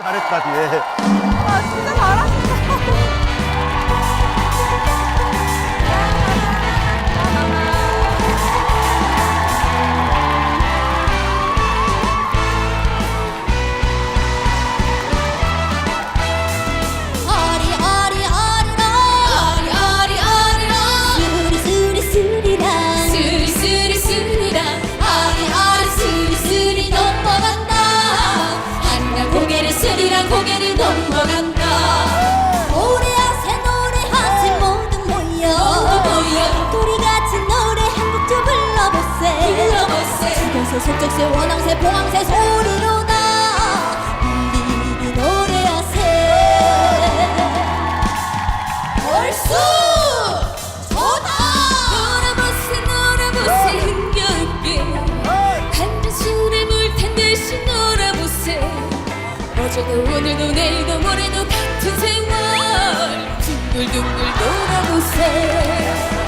잘했다 뒤에. 아 진짜 잘하신다. 고개를 넘어간다. 노래하세 노래하세 모두 모여 모여 우리 같이 노래 한 곡 좀 불러보세. 불러보세. 수경세 속적세 원앙세 봉황세 소리로다 우리 노래하세. 얼쑤 어제도 오늘도 내일도 모레도 같은 세월 둥글둥글 놀아보세